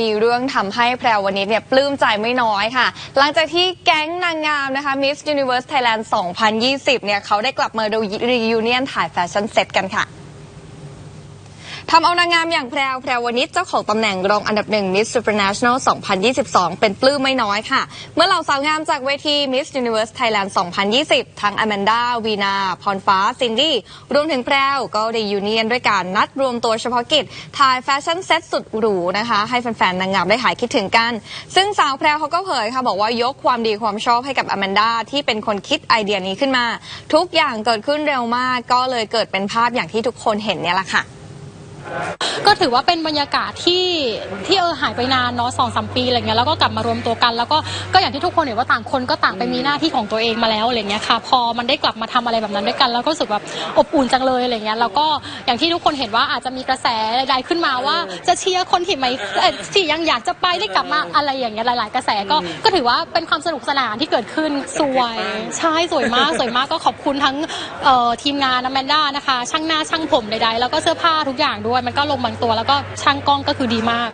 มีเรื่องทำให้แพรวันิชเนี่ยปลื้มใจไม่น้อยค่ะ หลังจากที่แก๊งนางงามนะคะ Miss Universe Thailand 2020 เนี่ยเขาได้กลับมาดูรียูเนียนถ่ายแฟชั่นเซ็ตกันค่ะ ทำเอานางงามอย่างแพรวแพรววนิชเจ้าของตำแหน่งรองอันดับหนึ่ง Miss Supranational 2022 เป็นปลื้มไม่น้อยค่ะ เมื่อเหล่าสาวงามจากเวที Miss Universe Thailand 2020 ทั้งอแมนดาวีนา พรฟ้า ซินดี้ รวมถึงแพรวก็ได้ยูเนียนด้วยการนัดรวมตัวเฉพาะกิจ ถ่ายแฟชั่นเซ็ตสุดหรูนะคะ ให้แฟนๆ นางงามได้หายคิดถึงกัน ซึ่งสาวแพรวเขาก็เผยค่ะบอกว่ายกความดีความชอบให้กับอแมนดาที่เป็นคนคิดไอเดียนี้ขึ้นมา ทุกอย่างเกิดขึ้นเร็วมากก็เลยเกิดเป็นภาพอย่างที่ทุกคนเห็นเนี่ยแหละค่ะ ก็ถือว่าเป็นบรรยากาศที่ หายไปนานเนาะสองสามปีอะไรเงี้ยแล้วก็กลับมารวมตัวกัน แล้วก็ก็อย่างที่ทุกคนเห็นว่าต่างคนก็ต่างไปมีหน้าที่ของตัวเองมาแล้วอะไรเงี้ยค่ะ พอมันได้กลับมาทำอะไรแบบนั้นด้วยกันแล้วก็รู้สึกแบบอบอุ่นจังเลยอะไรเงี้ยแล้วก็อย่างที่ทุกคนเห็นว่าอาจจะมีกระแสใดๆขึ้นมาว่า จะเชียร์คนที่ไม่เอ่อที่ยังอยากจะไปได้กลับมาอะไรอย่างเงี้ยหลาย ๆ กระแสก็ก็ถือว่าเป็นความสนุกสนานที่เกิดขึ้นสวยใช่สวยมากสวยมากก็ขอบคุณทั้งเอ่อทีมงานอแมนด้านะคะ ช่างหน้าช่างผมใดๆแล้วก็เสื้อผ้าทุกอย่างด้วย มันก็ลงบางตัวแล้วก็ช่างกล้องก็คือดีมาก